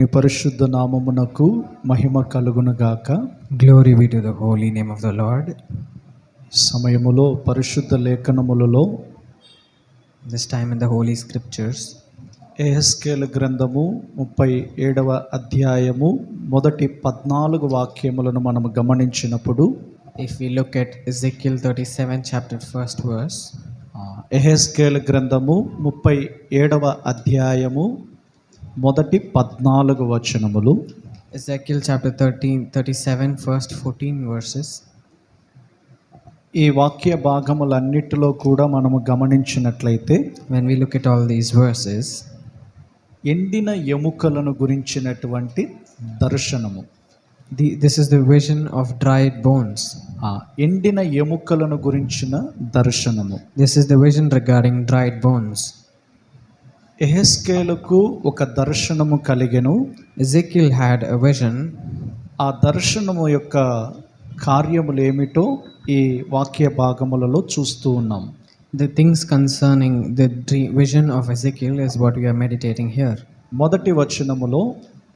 మీ పరిశుద్ధ నామమునకు మహిమ కలుగునుగాక. Glory be to the holy name of the Lord. సమయములో పరిశుద్ధ లేఖనములలో This time in the Holy Scriptures, ఏహెస్కేల గ్రంథము ముప్పై ఏడవ అధ్యాయము మొదటి పద్నాలుగు వాక్యములను మనము గమనించినప్పుడు if we look at Ezekiel 37, chapter 1st verse, ఆ, ఎహెస్కేల గ్రంథము ముప్పై ఏడవ అధ్యాయము మొదటి పద్నాలుగు వచనములు. Ezekiel chapter thirteen thirty seven first fourteen verses ఈ వాక్య భాగములన్నిటిలో కూడా మనము గమనించినట్లయితే when we look it all these verses ఎండిన ఎముకలను గురించినటువంటి దర్శనము. The this is the vision of dried bones ఎండిన ఎముకలను గురించిన దర్శనము. This is the vision regarding dried bones ఎహెస్కేలకు ఒక దర్శనము కలిగెను. ఎజెకిల్ హ్యాడ్ ఎ విజన్ ఆ దర్శనము యొక్క కార్యములు ఏమిటో ఈ వాక్య భాగములలో చూస్తూ ఉన్నాం. The things concerning the dry vision of Ezekiel is what you are meditating here మొదటి వచనములో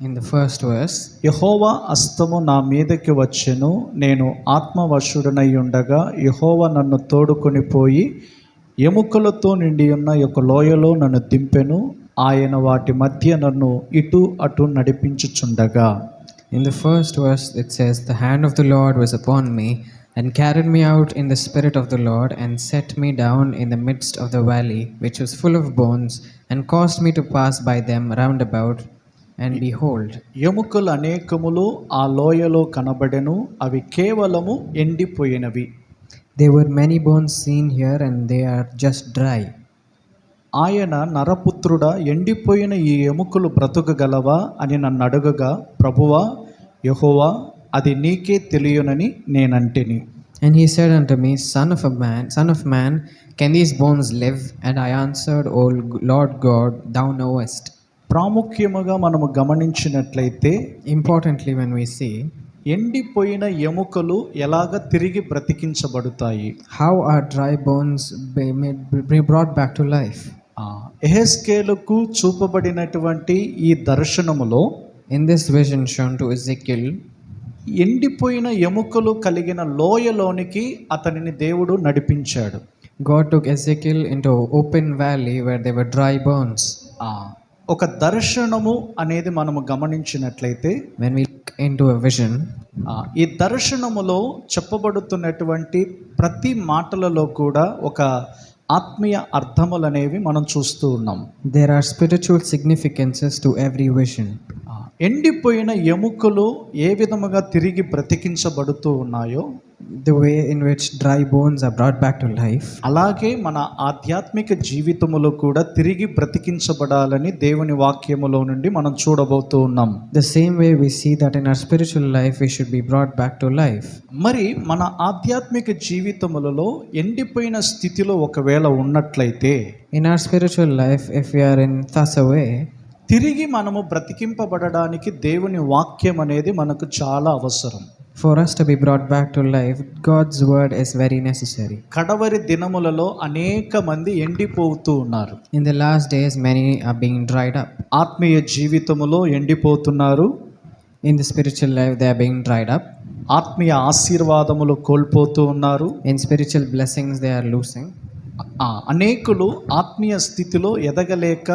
ఇన్ ద ఫస్ట్ వర్స్ యహోవా అస్తము నా మీదకి వచ్చెను నేను ఆత్మవశుడనై ఉండగా యహోవా నన్ను తోడుకొని పోయి ఎముకలతో నిండి ఉన్న యొక్క లోయలో నన్ను దింపెను ఆయన వాటి మధ్య నన్ను ఇటు అటు నడిపించుచుండగా In the first verse, it says, The hand of the Lord was upon me, and carried me out in the spirit of the Lord, and set me down in the midst of the valley, which was full of bones, and caused me to pass by them round about. And behold, ఎముకలు అనేకములు ఆ లోయలో కనబడెను అవి కేవలము ఎండిపోయినవి there were many bones seen here, and they are just dry. ఆయన నరపుత్రుడా ఎండిపోయిన ఈ ఎముకలు బ్రతుకగలవా అని నన్ను అడగగా ప్రభువా యహోవా అది నీకే తెలియనని నేనంటిని And he said unto me, Son of a man, Son of man, can these bones live? And I answered, O Lord God, thou knowest. ప్రాముఖ్యముగా మనము గమనించినట్లయితే Importantly, when we see ఎండిపోయిన ఎముకలు ఎలాగ తిరిగి బ్రతికించబడతాయి? How are dry bones brought back to life ఎహెస్కేలకు చూపబడినటువంటి ఈ దర్శనములో in this vision shown to Ezekiel ఎండిపోయిన ఎముకలు కలిగిన లోయలోనికి అతనిని దేవుడు నడిపించాడు. God to Ezekiel into open valley where there were dry bones ఒక దర్శనము అనేది మనము గమనించినట్లయితే when we into a vision ఈ దర్శనములో చెప్పబడుతున్నటువంటి ప్రతి మాటలలో కూడా ఒక ఆత్మీయ అర్థములనేవి మనం చూస్తూ ఉన్నాం. There are spiritual significances to every vision ఎండిపోయిన ఎముకలు ఏ విధముగా తిరిగి బ్రతికించబడుతూ ఉన్నాయో The way in which dry bones are brought back to life, అలాగే మన ఆధ్యాత్మిక జీవితములో కూడా తిరిగి బ్రతికించబడాలని దేవుని వాక్యములో నుండి మనం చూడబోతూ ఉన్నాం the same way we see that in our spiritual life we should be brought back to life. మరి మన ఆధ్యాత్మిక జీవితములలో ఎండిపోయిన స్థితిలో ఒకవేళ ఉన్నట్లయితే our spiritual life, if we are in thus a way, తిరిగి మనము బ్రతికింపబడడానికి దేవుని వాక్యం అనేది మనకు చాలా అవసరం for us to be brought back to life, God's word is very necessary. కడవరి దినములలో అనేక మంది ఎండిపోతూ ఉన్నారు In the last days, many are being dried up. ఆత్మీయ జీవితములో ఎండిపోతున్నారు In the spiritual life, they are being dried up. ఆత్మీయ ఆశీర్వాదములు కోల్పోతూ ఉన్నారు In spiritual blessings, they are losing. అనేకులు ఆత్మీయ స్థితిలో ఎదగలేక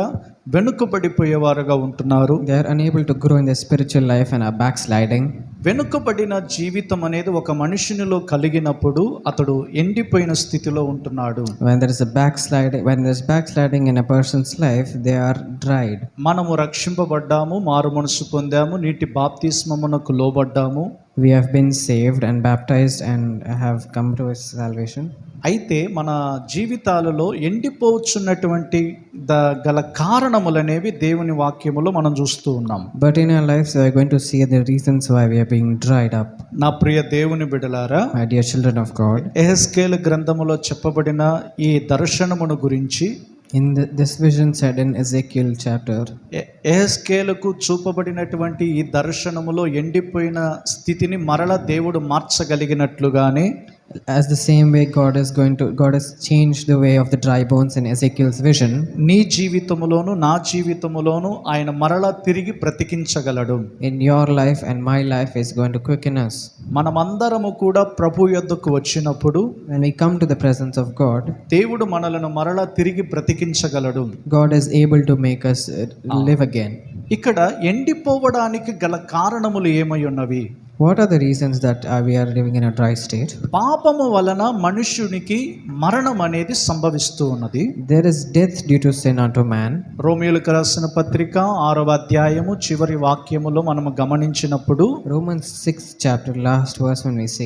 వెనుకబడిపోయేవారుగా ఉంటున్నారు. They unable to grow in the life and backsliding వెనుకబడిన జీవితం అనేది ఒక మనిషినిలో కలిగినప్పుడు అతడు ఎండిపోయిన స్థితిలో ఉంటున్నాడు. When they're backsliding when there is backsliding in a person's life they are dried మనము రక్షింపబడ్డాము మారు మనసు పొందాము నీటి బాప్తిస్మమునకు లోబడ్డాము. We have been saved and baptised and have come to salvation అయితే మన జీవితాలలో ఎండిపోవచ్చున్నటువంటి ద గల కారణములనేవి దేవుని వాక్యములో మనం చూస్తూ ఉన్నాం. But in your life you are to see the reasons why we are being dried up నా ప్రియ దేవుని బిడలారా my dear children of God Ezekiel గ్రంథములో చెప్పబడిన ఈ దర్శనమును గురించి in this vision said in in chapter ఏస్కేలకు చూపబడినటువంటి ఈ దర్శనములో ఎండిపోయిన స్థితిని మరల దేవుడు మార్చగలిగినట్లుగానే As the same way God is going to, God has changed the way of the dry bones in Ezekiel's vision. నీ జీవితములోను నా జీవితములోను ఆయన మరలా తిరిగి బ్రతికించగలడు In your life and my life is going to quicken us. మనమందరము కూడా ప్రభు యొద్దకు వచ్చినప్పుడు When we come to the presence of God, దేవుడు మనలను మరలా తిరిగి బ్రతికించగలడు God is able to make us uh, live again. ఇక్కడ ఎండిపోవడానికి గల కారణములు ఏమై ఉన్నవి what are the reasons that we are living in a dry state పాపము వలన మనుష్యునికి మరణం అనేది సంభవిస్తూ ఉన్నది. There is death due to sin unto man రోమియోలు రాసిన పత్రిక ఆరవ అధ్యాయము చివరి వాక్యములో మనము గమనించినప్పుడు Roman six chapter last verse one is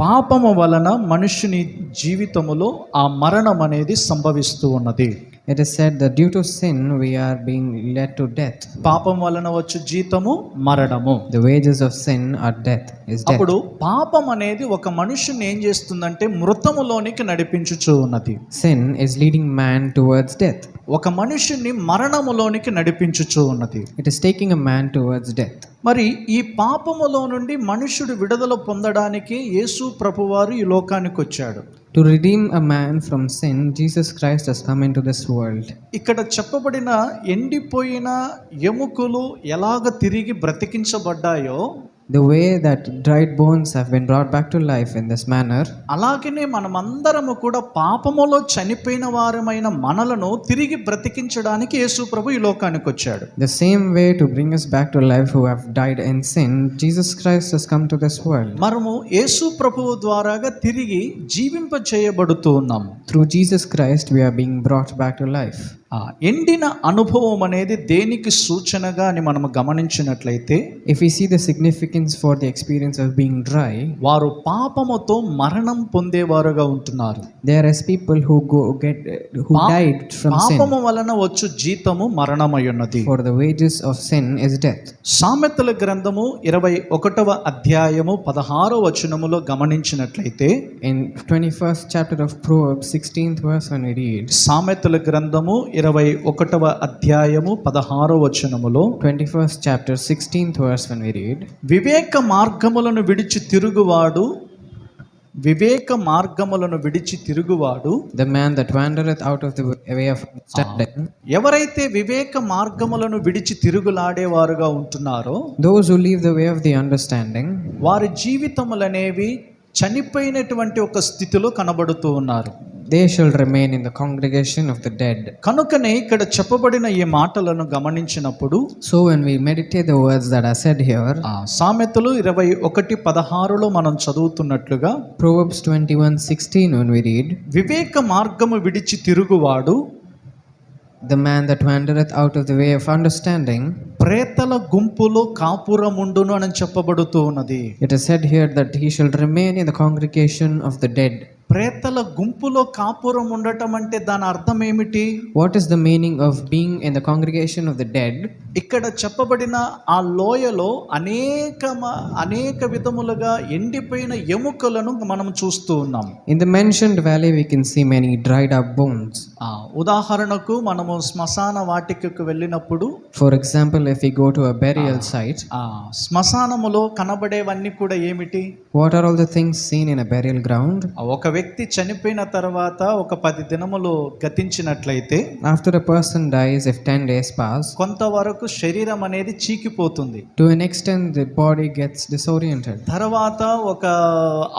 పాపము వలన మనుష్యుని జీవితములో ఆ మరణం అనేది సంభవిస్తూ ఉన్నది. It is said that due to sin we are being led to death. పాపం వలన వచ్చు జీతము మరణము The wages of sin are death, is death. అప్పుడు పాపం అనేది ఒక మనుషుని ఏం చేస్తుందంటే మృతములోనికి నడిపించుచూ ఉన్నది Sin is leading man towards death. ఒక మనుషుని మరణములోనికి నడిపించుచూ ఉన్నది It is taking a man towards death. మరి ఈ పాపములో నుండి మనుషుడు విడుదల పొందడానికి యేసు ప్రభువారు ఈ లోకానికి వచ్చాడు to redeem a man from sin Jesus Christ has come into this world ఇక్కడ చెప్పబడిన ఎండిపోయిన ఎముకలు ఎలాగ తిరిగి బ్రతికించబడ్డాయో The way that dried bones have been brought back to life in this manner, అలాగనే మనమందరము కూడా పాపములో చనిపోయిన వారమైన మనలను తిరిగి బ్రతికించడానికి యేసు ప్రభు ఈ లోకానికి వచ్చాడు the same way to bring us back to life who have died in sin, Jesus Christ has come to this world. మనము యేసు ప్రభువు ద్వారాగా తిరిగి జీవింప చేయబడుతూ ఉన్నాము Through Jesus Christ, we are being brought back to life. ఎండిన అనుభవం అనేది దేనికి సూచనగా అని మనం గమనించినట్లయితే if you see the significance for the experience of being dry వారు పాపముతో మరణం పొందేవారుగా ఉంటున్నారు. There is people who go get who పాపము వలన వచ్చు జీతము మరణమై ఉన్నది for the wages of sin is death సామెతల గ్రంథము ఇరవై ఒకటవ అధ్యాయము పదహారవ వచనములో గమనించినట్లయితే in twenty first chapter of pro sixteenth verse అని సామెతల గ్రంథము ఇరవై ఒకటవ అధ్యాయము పదహారో వచనములో twenty first chapter sixteenth verse when we read వివేక మార్గములను విడిచి తిరుగువాడు వివేక మార్గములను విడిచి తిరుగువాడు the man that wandereth out of the way of ఎవరైతే వివేక మార్గములను విడిచి తిరుగులాడేవారుగా ఉంటున్నారో those who leave the way of the understanding వారి జీవితములనేవి చనిపోయినటువంటి ఒక స్థితిలో కనబడుతూ ఉన్నారు. They shall remain in the congregation of the dead కనుకనే ఇక్కడ చెప్పబడిన ఈ మాటలను గమనించినప్పుడు so when we meditate the words that I said here సామెతలు 21 16లో మనం చదువుతున్నట్లుగా ప్రొవర్బ్స్ 21 16 వెన్ వి రీడ్ వివేక మార్గము విడిచి తిరుగువాడు The man that wandereth out of the way of understanding, ప్రేతల గుంపులో కాపురముండును అని చెప్పబడుతూ ఉన్నది it is said here that he shall remain in the congregation of the dead. ప్రేతల గుంపులో కాపురం ఉండటం అంటే దాని అర్థం ఏమిటి? What is the meaning of being in the congregation of the dead ఇక్కడ చెప్పబడిన ఆ లోయలో అనేక అనేక విధములుగా ఎండిపోయిన ఎముకలను మనం చూస్తూ ఉన్నాం. In the mentioned valley we can see many dried up bones ఆ ఉదాహరణకు మనము శ్మశాన వాటికకు వెళ్ళినప్పుడు for example if you go to a burial site ఆ శ్మశానములో కనబడేవన్నీ కూడా ఏమిటి? What are all the things seen in a burial ground ఒక వ్యక్తి చనిపోయిన తర్వాత ఒక పది దినములు గతించినట్లయితే after person dies if ten days pass కొంతవరకు శరీరం అనేది చీకిపోతుంది. To an extend the body gets disoriented తర్వాత ఒక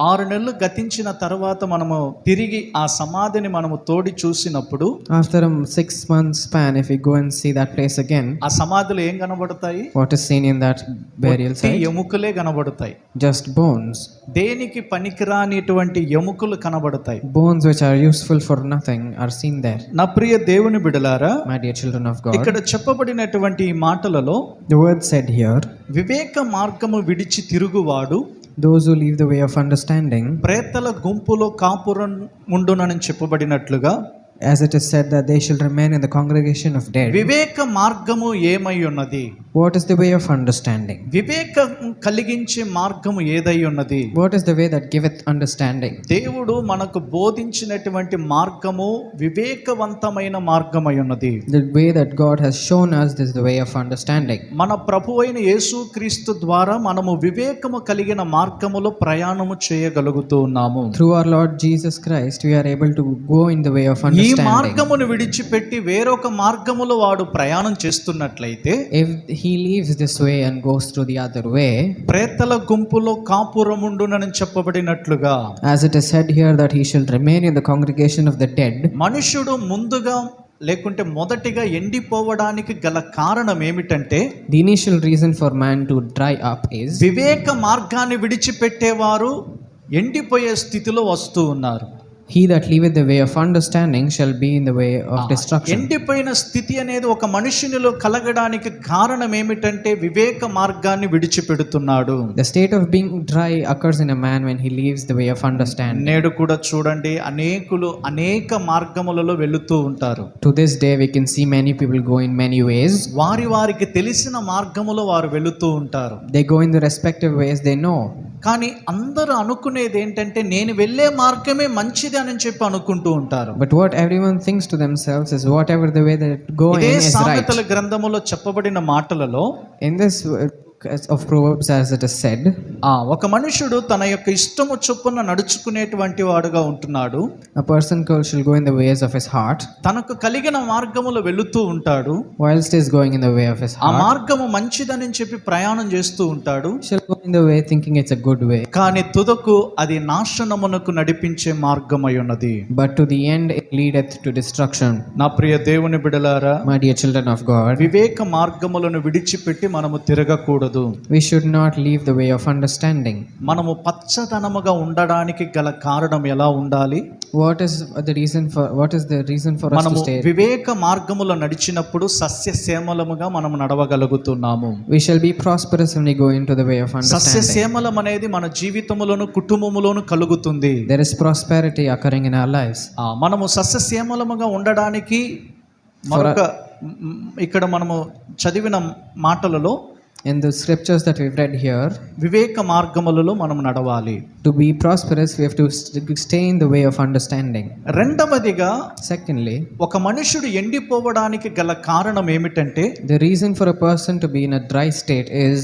ఆరు నెలలు గతించిన తర్వాత మనము తిరిగి ఆ సమాధిని మనము తోడి చూసినప్పుడు after six months pan if you go and see that place again ఆ సమాధులు ఏం కనబడతాయి? What is seen in that burial site ఎముకలే కనబడతాయి. జస్ట్ బోన్స్ దేనికి పనికిరానిటువంటి ఎముకలు కనబడతాయి కనబడతాయి. Bones which are useful for nothing are seen there నా ప్రియ దేవుని బిడలారా my dear children of God ఇక్కడ చెప్పబడినటువంటి ఈ మాటలలో ది వర్డ్ సెడ్ హియర్ వివేక మార్గము విడిచి తిరుగువాడు those who leave the way of understanding ప్రేతల గుంపులో కాపురం ఉండునని చెప్పబడినట్లుగా as it is said that they shall remain in the congregation of dead. వివేక మార్గము ఏమై ఉన్నది What is the way of understanding? వివేకం కలిగించే మార్గము ఏదై ఉన్నది What is the way that giveth understanding? దేవుడు మనకు బోధించినటువంటి మార్గము వివేకవంతమైన మార్గమై ఉన్నది The way that God has shown us is the way of understanding. మన ప్రభు అయిన యేసుక్రీస్తు ద్వారా మనము వివేకము కలిగిన మార్గములో ప్రయాణము చేయగలుగుతూ ఉన్నాము Through our Lord Jesus Christ, we are able to go in the way of ఈ understanding. మార్గమును విడిచిపెట్టి వేరొక మార్గములో వాడు ప్రయాణం చేస్తున్నట్లయితే if he leaves this way and goes to the other way ప్రేతల గుంపులో కాపురం ఉండునని చెప్పబడినట్లుగా as it is said here that he shall remain in the congregation of the dead మనుషుడు ముందుగా లేకుంటే మొదటిగా ఎండిపోవడానికి గల కారణం ఏమిటంటే the initial reason for man to dry up is వివేక మార్గాన్ని విడిచిపెట్టేవారు ఎండిపోయే స్థితిలో వస్తూ ఉన్నారు. He that leaveth the way of understanding shall be in the way of destruction. ఎండిపోయిన స్థితి అనేది ఒక మనుషునిలో కలగడానికి కారణం ఏమిటంటే వివేక మార్గాన్ని విడిచిపెడుతున్నాడు The state of being dry occurs in a man when he leaves the way of understanding. నేడు కూడా చూడండి అనేకులు అనేక మార్గములలో వెళుతూ ఉంటారు To this day, we can see many people go in many ways. వారి వారికి తెలిసిన మార్గములో వారు వెళుతూ ఉంటారు They go in the respective ways they know. కానీ అందరూ అనుకునేది ఏంటంటే నేను వెళ్ళే మార్గమే మంచిది అని చెప్పి అనుకుంటూ ఉంటారు. But what everyone thinks to themselves whatever the way that go in గ్రంథములో చెప్పబడిన మాటలలో in this of Proverbs, as it is said, ఆ ఒక మనుషుడు తన యొక్క ఇష్టము చొప్పున నడుచుకునేటువంటి వాడుగా ఉంటున్నాడు a person shall go in the ways of his heart, తనకు కలిగిన మార్గములో వెళుతూ ఉంటాడు whilst he is going in the way of his ఆ heart, మార్గము మంచిదని చెప్పి ప్రయాణం చేస్తూ ఉంటాడు shall go in the way thinking it's a good way. కానీ తుదకు అది నాశనమునకు నడిపించే మార్గమై ఉన్నది But to the end, it leadeth to destruction. నా ప్రియ దేవుని బిడలారా My dear children of God, వివేక మార్గములను విడిచిపెట్టి మనము తిరగకూడదు ఉండకూడదు. We should not leave the way of understanding మనము పచ్చదనముగా ఉండడానికి గల కారణం ఎలా ఉండాలి? What is the reason for what is the reason for మనము వివేక మార్గములో నడిచినప్పుడు సస్య సేమలముగా మనం నడవగలుగుతున్నాము. We shall be prosperous when we go into the way of understanding సస్య సేమలం అనేది మన జీవితములోను కుటుంబములోను కలుగుతుంది. There is prosperity occurring in our lives ఆ మనము సస్య సేమలముగా ఉండడానికి మరొక ఇక్కడ మనము చదివిన మాటలలో In the scriptures that we've read here, వివేక మార్గములలో మనం నడవాలి to be prosperous, we have to st- stay in the way of understanding. రెండవదిగా Secondly, ఒక మనుషుడు ఎండిపోవడానికి గల కారణం ఏమిటంటే the reason for a person to be in a dry state is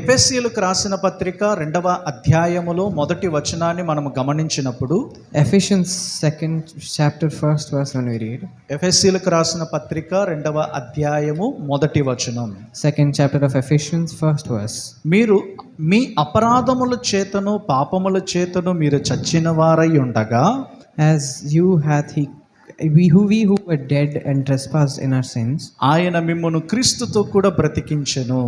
ఎఫెస్సీలకు రాసిన పత్రిక రెండవ అధ్యాయములో మొదటి వచనాన్ని మనం గమనించినప్పుడు Ephesians second chapter first verse when we read. ఎఫెస్సీలకు రాసిన పత్రిక రెండవ అధ్యాయము మొదటి వచనం Second chapter of Ephesians first verse. మీరు మీ అపరాధముల చేతను పాపముల చేతను మీరు చచ్చిన వారై ఉండగా As you hath he we who we who were dead and trespassed in our sins, ఆయన మిమ్మను క్రీస్తుతో కూడా బ్రతికించెను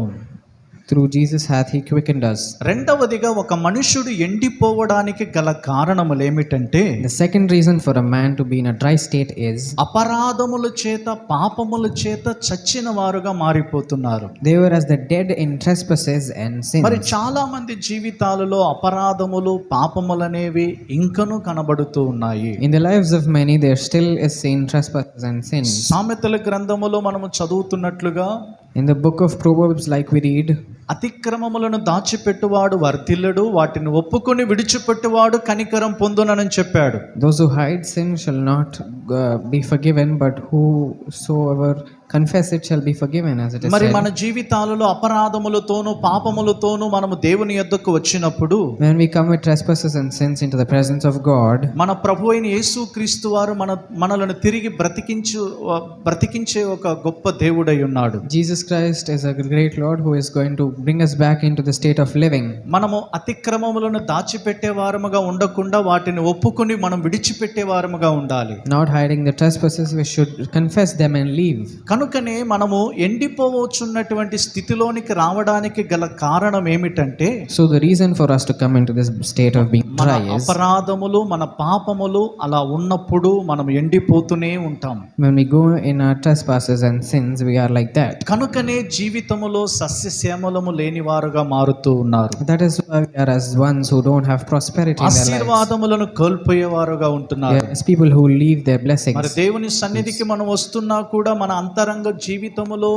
through Jesus hath he quickened us. రెండవదిగా ఒక మనుషుడు ఎండిపోవడానికి గల కారణములు ఏమిటంటే The second reason for a man to be in a dry state is అపరాధముల చేత పాపముల చేత చచ్చిన వారుగా మారిపోతున్నారు they were as the dead in trespasses and మరి. చాలా మంది జీవితాలలో అపరాధములు పాపములనేవి ఇంకనూ కనబడుతూ ఉన్నాయి In the lives of many, there still is sin, trespasses, and sins. సామెతల గ్రంథములో మనము చదువుతున్నట్లుగా In the book of Proverbs, like we read, అతిక్రమములను దాచిపెట్టువాడు వర్తిల్లుడు వాటిని ఒప్పుకొని విడిచిపెట్టువాడు కనికరం పొందునని చెప్పాడు. Those who hide sin shall not be forgiven but whosoever confess it shall be forgiven as మరి మన జీవితాలలో అపరాధములతోను పాపములతోను మనము దేవుని యొద్దకు వచ్చినప్పుడు when we commit trespasses and sins into the presence of God మన ప్రభువైన యేసుక్రీస్తు వారు మన మనలను తిరిగి బ్రతికించు బ్రతికించే ఒక గొప్ప దేవుడై ఉన్నాడు. Jesus Christ is a great lord who is going to bring us back into the state of living. మనము అతిక్రమములను దాచిపెట్టే వారముగా ఉండకుండా వాటిని ఒప్పుకొని మనం విడిచిపెట్టే వారముగా ఉండాలి Not hiding the trespasses, we should confess them and leave. కనుకనే మనము ఎండిపోవచ్చున్నటువంటి స్థితిలోనికి రావడానికి గల కారణం ఏమిటంటే So, the reason for us to come into this state of being మన dry is అపరాధములు మన పాపములు అలా ఉన్నప్పుడు మనం ఎండిపోతూనే ఉంటాం when we go in our trespasses and sins, we are like that. కనుకనే జీవితములో సస్యశ్యామలము ఆశీర్వాదము లేని వారుగా మారుతూ ఉన్నారు. That is why are as ones who don't have prosperity ఆశీర్వాదములను కోల్పోయే వారుగా ఉంటున్నారు people who leave their blessings దేవుని సన్నిధికి మనం వస్తున్నా కూడా మన అంతరంగ జీవితములో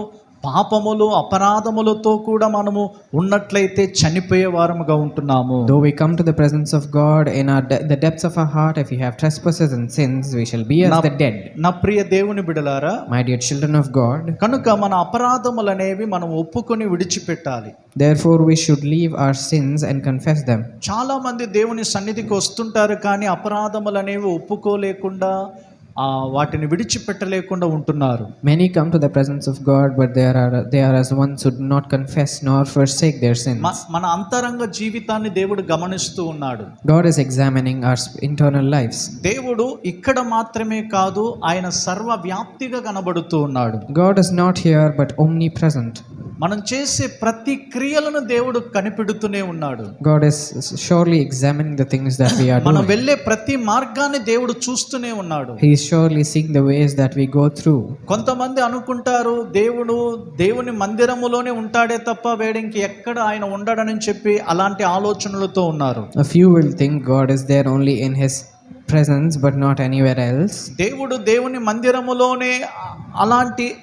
పాపములు అపరాధములతో కూడా మనము ఉన్నట్లయితే చనిపోయే వారముగా ఉంటున్నాము. Though we come to the presence of God in our the depths of our heart if you have trespasses and sins we shall be as the dead నా ప్రియ దేవుని బిడలారా my dear children of God కనుక మన అపరాధములనేవి మనం ఒప్పుకొని విడిచిపెట్టాలి. Therefore we should leave our sins and confess them. చాలా మంది దేవుని సన్నిధికి వస్తుంటారు కానీ అపరాధములనేవి ఒప్పుకోలేకుండా వాటిని విడిచిపెట్టలేకుండా ఉంటున్నారు. Many come to the presence of God but they are they are as one should not confess nor for sake their sins మన అంతరంగ జీవితాన్ని దేవుడు గమనిస్తూ ఉన్నాడు. God is examining our internal lives దేవుడు ఇక్కడ మాత్రమే కాదు ఆయన సర్వ వ్యాప్తిగా కనబడుతూ ఉన్నాడు. God is not here but only present మనం చేసే ప్రతి క్రియలను దేవుడు కనిపెడుతూనే ఉన్నాడు. God is surely examining things that we మనం వెళ్ళే ప్రతి మార్గాన్ని దేవుడు చూస్తూనే ఉన్నాడు. He is surely the ways that we go through కొంతమంది అనుకుంటారు దేవుడు దేవుని మందిరములోనే ఉంటాడే తప్ప వేడింకి ఎక్కడ ఆయన ఉండడని చెప్పి అలాంటి ఆలోచనలతో ఉన్నారు. A few will think there only in his presence but not anywhere else దేవుడు దేవుని మందిరములోనే అలాంటి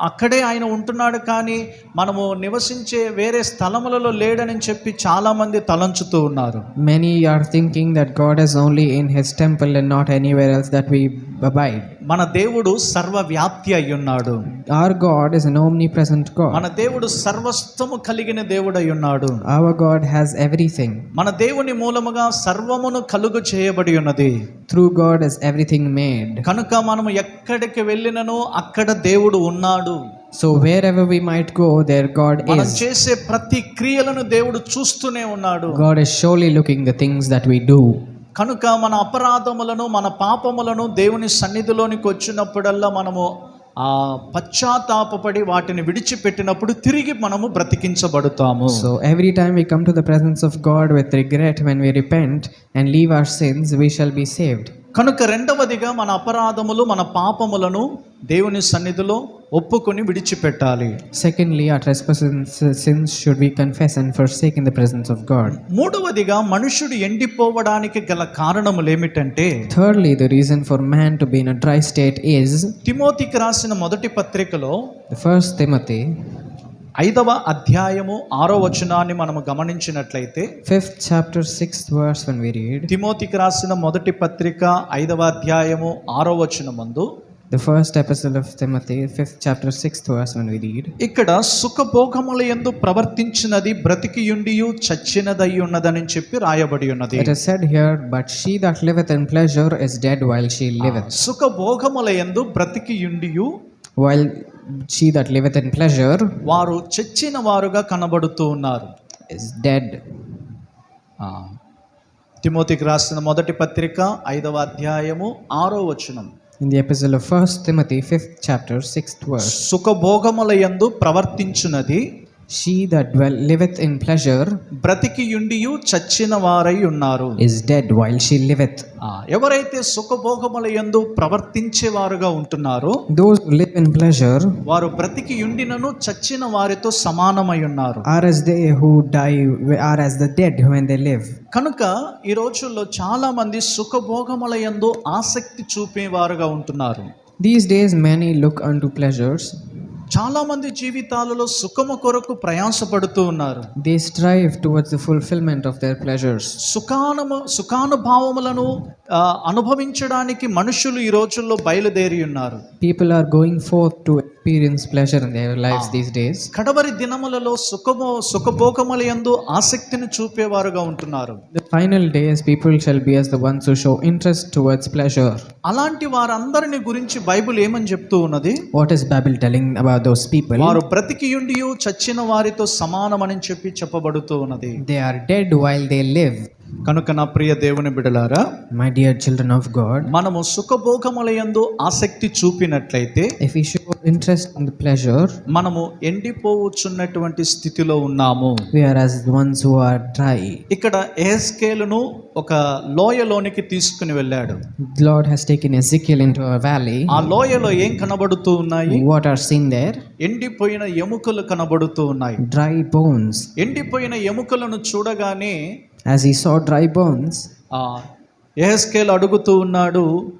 అక్కడే ఆయన ఉంటున్నాడు కానీ మనము నివసించే వేరే స్థలములలో లేడని చెప్పి చాలామంది తలంచుతూ ఉన్నారు. Many are thinking that God is only in his temple and not anywhere else that we by మన దేవుడు సర్వ వ్యాప్తి అయి ఉన్నాడు. Or God is omnipresent God మన దేవుడు సర్వస్తము కలిగిన దేవుడు అయి ఉన్నాడు. అవర్ గాడ్ హ్యాస్ ఎవ్రీథింగ్ మన దేవుని మూలముగా సర్వమును కలుగు చేయబడి ఉన్నది. Through God is everything made కనుక మనము ఎక్కడికి వెళ్ళినను అక్కడ దేవుడు ఉన్నాడు So wherever we might go, there God మనం is. చేసే ప్రతి క్రియలను దేవుడు చూస్తూనే ఉన్నాడు God is surely looking the things that we do. కనుక మన అపరాధములను మన పాపములను దేవుని సన్నిధిలోనికి వచ్చినప్పుడల్లా మనము ఆ పశ్చాత్తాపపడి వాటిని విడిచిపెట్టినప్పుడు తిరిగి మనము బ్రతికించబడుతాము So every time we come to the presence of God with regret when we repent and leave our sins, we shall be saved. కనుక రెండవదిగా మన అపరాధములు మన పాపములను దేవుని సన్నిధిలో ఒప్పుకొని విడిచిపెట్టాలి. Secondly should be confess for sake in the of God మూడవదిగా మనుషుడు ఎండిపోవడానికి గల కారణములు ఏమిటంటే thirdly the reason for man to been a dry state is తిమోతికి రాసిన మొదటి పత్రికలో ఫస్ట్ తిమతి ఐదవ అధ్యాయము ఆరో వచనాన్ని మనము గమనించినట్లయితే fifth chapter, sixth verse when we read. తిమోతికి రాసిన మొదటి పత్రిక ఐదవ అధ్యాయము ఆరో వచనమందు The first epistle of Timothy, fifth chapter, sixth verse when we read. ఇక్కడ సుఖభోగముల యందు ప్రవర్తించినది బ్రతికియుండియు చచ్చినదై ఉన్నదని చెప్పి రాయబడి ఉన్నది It is said here, But she that liveth in pleasure is dead while she liveth. సుఖభోగముల యందు బ్రతికియుండియు While she that liveth in pleasure వారు చచ్చిన వారుగా కనబడుతూ ఉన్నారు is dead. ఆ. తిమోతికి రాసిన మొదటి పత్రిక ఐదవ అధ్యాయము ఆరో వచనం In the epistle of First Timothy, fifth chapter, sixth verse. సుఖభోగముల యందు ప్రవర్తించున్నది She that dwell liveth in pleasure బ్రతికియుండియు చచ్చిన వారై ఉన్నారు is dead while she liveth. ఎవరైతే సుఖభోగముల యందు ప్రవర్తించేవారుగా ఉంటున్నారో Those who live in pleasure వారు బ్రతికి ఉండినను చచ్చిన వారితో సమానమై ఉన్నారు are as they who die are as the dead when they live. కనుక ఈ రోజుల్లో చాలా మంది సుఖభోగముల యందు ఆసక్తి చూపేవారుగా ఉంటున్నారు These days, many look unto pleasures. చాలా మంది జీవితాలలో సుఖము కొరకు ప్రయాసపడుతూ ఉన్నారు. They strive towards the fulfilment of their pleasures సుఖానము సుఖానుభావములను అనుభవించడానికి మనుషులు ఈ రోజుల్లో బయలుదేరి ఉన్నారు. People are going for to experience pleasure in their lives these days కడవరి దినములలో సుఖము సుఖభోగముల యందు ఆసక్తిని చూపేవారుగా ఉంటున్నారు. final days, people shall be as the ones who show interest towards pleasure. అలాంటి వారందరిని గురించి బైబిల్ ఏమని చెప్తూ ఉన్నది What is Bible telling about those people? వారు బ్రతికియుండియు చచ్చిన వారితో సమానమని చెప్పి చెప్పబడుతూ ఉన్నది They are dead while they live. కనుక నా ప్రియ దేవుని బిడలారా My dear children of God, మనము సుఖభోగముల యందు ఆసక్తి చూపినట్లయితే if we show interest in the pleasure, మనము ఎండిపోవచ్చున్నటువంటి స్థితిలో ఉన్నాము whereas the ones who are dry. ఇక్కడ ఎహెస్కేలును ఒక లోయలోనికి తీసుకుని వెళ్ళాడు Lord has taken Ezekiel into a valley. ఆ లోయలో ఏం కనబడుతూ ఉన్నాయి What are seen there? ఎండిపోయిన ఎముకలు కనబడుతూ ఉన్నాయి Dry bones. ఎండిపోయిన ఎముకలను చూడగానే యాజ్ ఈ సో డ్రై బోన్స్ ఎహెస్కేల్ అడుగుతూ ఉన్నాడు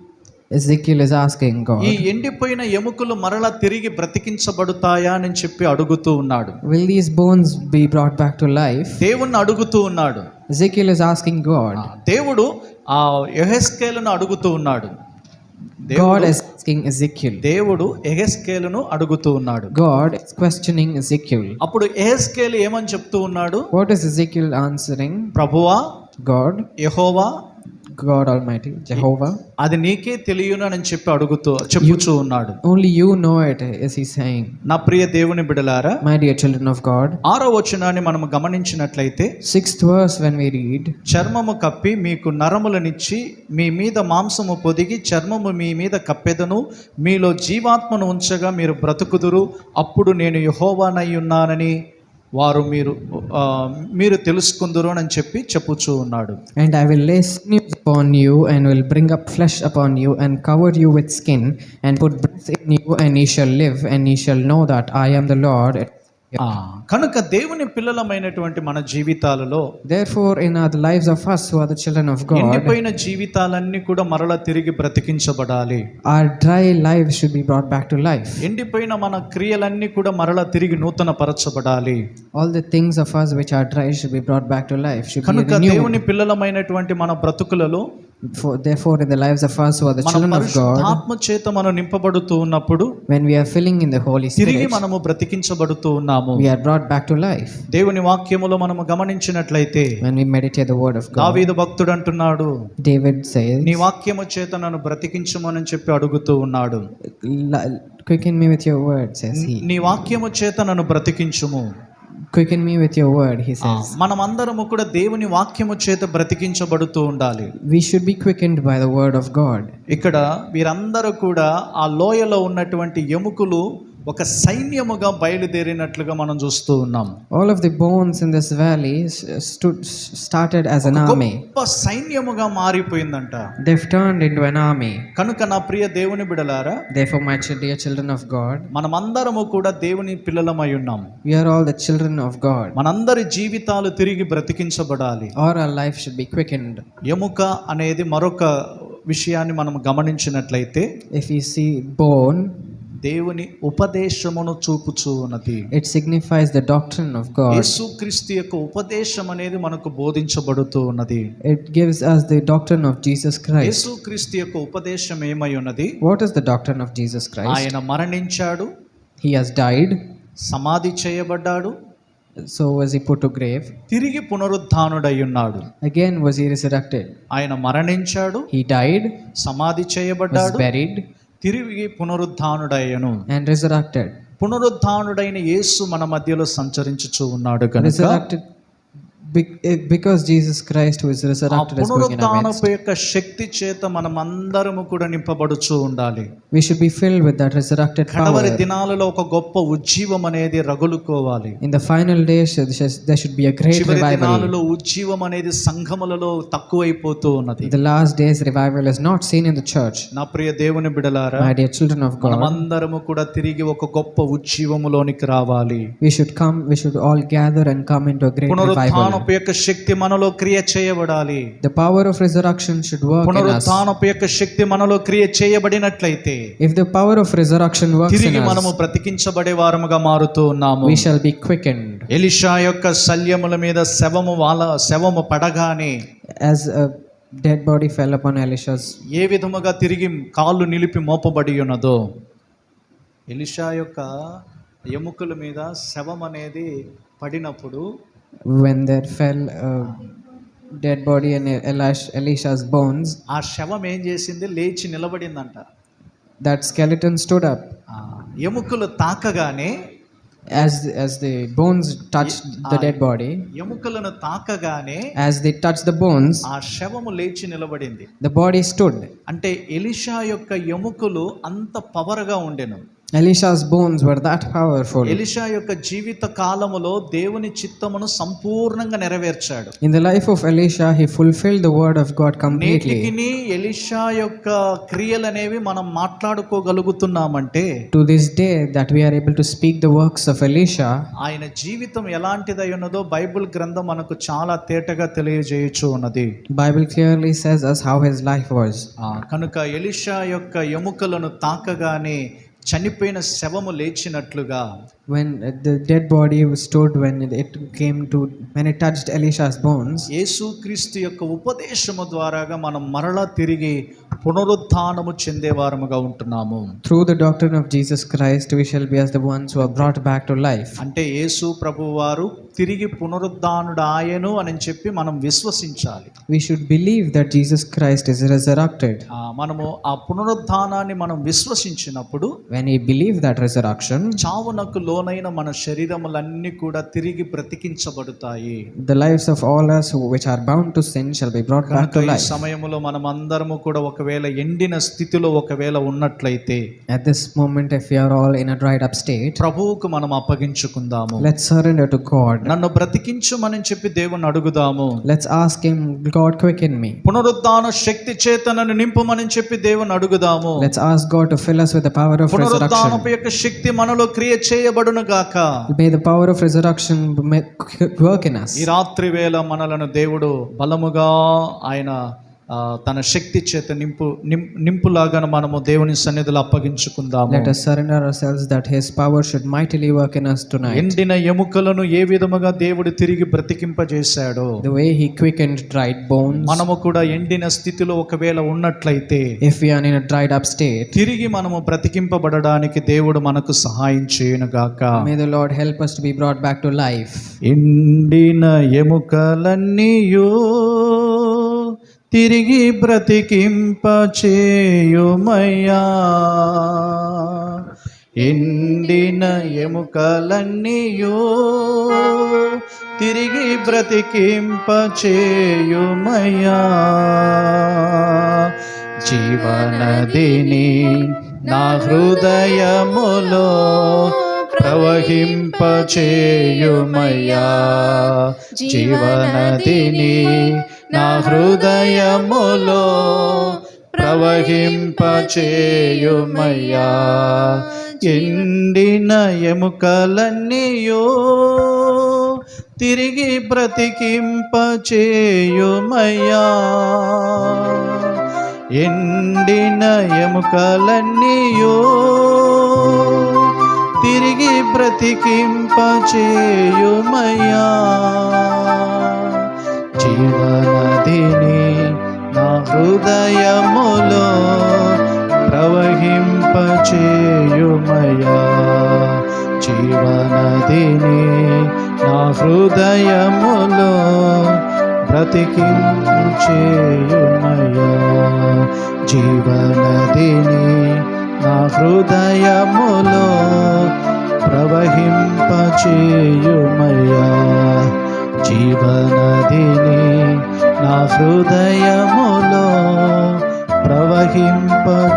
ఎజెకేల్ ఇస్ ఆస్కింగ్ గాడ్ ఈ ఎండిపోయిన ఎముకలు మరలా తిరిగి బ్రతికించబడతాయా? అని చెప్పి అడుగుతూ ఉన్నాడు. Will these bones be brought back to life దేవుణ్ణి అడుగుతూ ఉన్నాడు. ఎజెకేల్ ఇస్ ఆస్కింగ్ గాడ్ దేవుడు ఆ ఎహెస్కేల్ను అడుగుతూ ఉన్నాడు. God is asking Ezekiel. దేవుడు ఎహెస్కేలును అడుగుతూ ఉన్నాడు God is questioning Ezekiel. అప్పుడు ఎహెస్కేలు ఏమని చెప్తూ ఉన్నాడు What is Ezekiel answering? ప్రభువా God, యెహోవా God Almighty, Jehovah. అది నీకే తెలియను అని చెప్పి అడుగుతూ చెప్పుచూ ఉన్నాడు Only you know it, is he saying. నా ప్రియ దేవుని బిడలారా My dear children of God. ఆరో వచనాన్ని మనం గమనించినట్లయితే Sixth verse, when we read, చర్మము కప్పి మీకు నరములనిచ్చి మీ మీద మాంసము పొదిగి చర్మము మీ మీద కప్పెదను మీలో జీవాత్మను ఉంచగా మీరు బ్రతుకుదురు అప్పుడు నేను యహోవానై ఉన్నానని వారు మీరు ఆ, మీరు తెలుసుకుందురు అని చెప్పి చెప్పుచూ ఉన్నాడు And I will lay sinews upon you, and will bring up flesh upon you, and cover you with skin, and put breath in you, and ye shall live, and ye shall know that I am the Lord. కనుక దేవుని పిల్లలమైనటువంటి మన జీవితాలలో therefore in our life of us who are children of God ఎండిపోయిన జీవితాలన్నీ కూడా మరల తిరిగి బ్రతికించబడాలి. ఆ dry life should be brought back to life ఎండిపోయిన మన క్రియలన్నీ కూడా మరల తిరిగి నూతన పరచబడాలి all the things of us which are dry should be brought back to life కనుక దేవుని పిల్లలమైనటువంటి మన బ్రతుకులలో For, therefore, in the lives of us who are the children of God, ఆత్మ చేత మనం నింపబడుతూ ఉన్నప్పుడు when we are filling in the Holy తిరిగి Spirit, మనము బ్రతికించబడుతూ ఉన్నాము we are brought back to life. దేవుని వాక్యములో మనము గమనించినట్లయితే When we meditate the word of God, దావీదు భక్తుడు అంటున్నాడు David says, నీ వాక్యము చేత నన్ను బ్రతికించమని చెప్పి అడుగుతూ ఉన్నాడు "Li- Quicken me with your word, says he. నీ వాక్యము చేత నన్ను బ్రతికించుము Quicken me with your word, he says. మనమందరము కూడా దేవుని వాక్యము చేత బ్రతికించబడుతూ ఉండాలి We should be quickened by the word of God. ఇక్కడ వీరందరూ కూడా ఆ లోయలో ఉన్నటువంటి ఎముకలు ఒక సైన్యముగా బయలుదేరినట్లుగా మనం చూస్తూ ఉన్నాం. All of the bones in this valley started as an army గొప్ప సైన్యముగా మారిపోయిందంట. They turned into an army కనుక నా ప్రియ దేవుని బిడలారా the therefore my dear children of God మనమందరము కూడా దేవుని పిల్లలమై ఉన్నాం. We are all the children of God మనందరి జీవితాలు తిరిగి బ్రతికించబడాలి. Our our life should be quickened ఎముక అనేది మరొక విషయాన్ని మనం గమనించినట్లయితే ఇఫ్ యు సీ బోన్ దేవుని ఉపదేశమును చూపుచు ఉన్నది it signifies the doctrine of God యేసుక్రీస్తు యొక్క ఉపదేశం అనేది మనకు బోధించబడుతూ ఉన్నది it gives us the doctor of Jesus Christ యేసుక్రీస్తు యొక్క ఉపదేశం ఏమై ఉన్నది? What is the doctor of Jesus Christ ఆయన మరణించాడు. హీ హస్ డైడ్ సమాధి చేయబడ్డాడు. So was he put to grave తిరిగి పునరుద్ధానుడై ఉన్నాడు. అగైన్ వాజ్ హి రిసరెక్టెడ్ ఆయన మరణించాడు. హి డైడ్ సమాధి చేయబడ్డాడు. వాస్ బరీడ్ తిరిగి పునరుద్ధానుడయ్యను and resurrected. పునరుద్ధానుడైన యేసు మన మధ్యలో సంచరించుచూ ఉన్నాడు కనుక Resurrected be- eh, because Jesus Christ, who is ఆ resurrected, is going in our midst. పునరుద్ధానపు యొక్క శక్తి చేత మనం అందరము కూడా నింపబడుచూ ఉండాలి We should be filled with that resurrected కడవరి power. దినాలలో ఒక గొప్ప ఉజ్జీవం అనేది రగులుకోవాలి In the final days, there should- there should be a great చివరి revival. దినాలలో ఉజ్జీవం అనేది సంఘములలో తక్కువైపోతూ ఉన్నది In the last days, revival is not seen in the church. నా ప్రియ దేవుని బిడలారా My dear children of God, మనమందరము కూడా తిరిగి ఒక గొప్ప ఉజ్జీవములోనికి రావాలి we should come, we should all gather and come into a great revival. పునరుత్థానపు యొక్క శక్తి మనలో క్రియ చేయబడాలి of resurrection should work in us. పునరుత్థానపు యొక్క శక్తి మనలో క్రియ చేయబడినట్లయితే the power of resurrection works in తిరిగి మనము బ్రతికించబడే వారముగా మారుతూ ఉన్నాము we shall be quickened. Elisha యొక్క శల్యముల మీద శవము వాళ్ళ శవము పడగానే As a dead body fell upon Elisha's, ఏ విధముగా తిరిగి కాళ్ళు నిలిపి మోపబడి ఉన్నదో ఎలిషా యొక్క ఎముకల మీద శవం అనేది పడినప్పుడు when there fell a dead body in Elish, Elisha's bones, ఆ శవం ఏం చేసింది లేచి నిలబడిందంట that skeleton stood up. ఆ, ఎముకలు తాకగానే As, as the bones touched the dead body, ఎముకలను తాకగానే as they touched the bones, ఆ శవము లేచి నిలబడింది the body stood. అంటే ఎలిషా యొక్క ఎముకలు అంత పవర్గా ఉండెను Elisha's bones were that powerful. Elisha యొక్క జీవిత కాలములో దేవుని చిత్తమును సంపూర్ణంగా నెరవేర్చాడు In the life of Elisha, he fulfilled the word of God completely. నేటికిని ఎలిషా యొక్క క్రియలు అనేవి మనం మాట్లాడుకోగలుగుతున్నామంటే To this day, that we are able to speak the works of Elisha, ఆయన జీవితం ఎలాంటిదై ఉన్నదో బైబిల్ గ్రంథం మనకు చాలా తేటగా తెలియజేయచ్చు ఉన్నది Bible clearly says us how his life was. కనుక ఎలిషా యొక్క ఎముకలను తాకగానే చనిపోయిన శవము లేచినట్లుగా When uh, the dead body was stood, when it came to, when it touched Elisha's bones, యేసుక్రీస్తు యొక్క ఉపదేశము ద్వారాగా మనం మరలా తిరిగి పునరుత్థానము చెందేవారముగా ఉంటున్నాము through the doctrine of Jesus Christ, we shall be as the ones who are brought back to life. అంటే యేసు ప్రభు వారు తిరిగి పునరుద్ధానుడు ఆయను అని చెప్పి మనం విశ్వసించాలి We should believe that Jesus Christ is resurrected. ఆ, మనము ఆ పునరుద్ధానాన్ని మనం విశ్వసించినప్పుడు When we believe that resurrection, చావునకు లోనైన మన శరీరములన్నీ కూడా తిరిగి బ్రతికించబడతాయి the lives of all us which are bound to sin shall be brought back to life. సమయంలో మనం అందరము కూడా ఒకవేళ ఎండిన స్థితిలో ఒకవేళ ఉన్నట్లయితే At this moment, if we are all in a dried up state, ప్రభువుకు మనం అప్పగించుకుందాము let's surrender to God. నన్ను బ్రతికించుమని చెప్పి దేవుని అడుగుదాము Let's ask Him, God, quicken me. పునరుద్ధాన శక్తి చేత నన్ను నింపమని చెప్పి దేవుని అడుగుదాము Let's ask God to fill us with the power of resurrection. పునరుద్ధానపు యొక్క శక్తి మనలో క్రియ చేయబడును గాక May the power of resurrection ma- work in us. ఈ రాత్రి వేళ మనలను దేవుడు బలముగా ఆయన ఆ, తన శక్తి చేత నింపు నింపులాగా మనము దేవుని సన్నిధిలో అప్పగించుకుందాం let us surrender selves that his power should mightily work in us ఎండిన ఎముకలను ఏ విధముగా దేవుడు తిరిగి బ్రతికింప చేసాడు way he quick and dried bones మనము కూడా ఎండిన స్థితిలో ఒకవేళ ఉన్నట్లయితే if we dried up state తిరిగి మనము బ్రతికింపబడడానికి దేవుడు మనకు సహాయం చేయను గాక may the Lord help us be brought back to life ఎండిన ఎముకలన్నీయో తిరిగి బ్రతికింపచేయుమయ్యా. ఎండిన ఎముకలన్నీయో తిరిగి బ్రతికింపచేయుమయ్యా. జీవనదిని నా హృదయములో ప్రవహింపచేయుమయ్యా. జీవనదిని నా హృదయములో ప్రవహింపచేయుమయ్యా. ఎండిన ఎముకలన్నీయో తిరిగి బ్రతికింపచేయుమయ్యా. ఎండిన ఎముకలన్నీయో తిరిగి బ్రతికింపచేయుమయ్యా. జీవనదిని నా హృదయములో ప్రవహింపచేయుమయ్యా. జీవనదిని నా హృదయములో బ్రతికించేయుమయ్యా. జీవనదిని నా హృదయములో ప్రవహింపచేయుమయ్యా. జీవనదిని నా హృదయములో ప్రవహింపచేయుమయ్యా.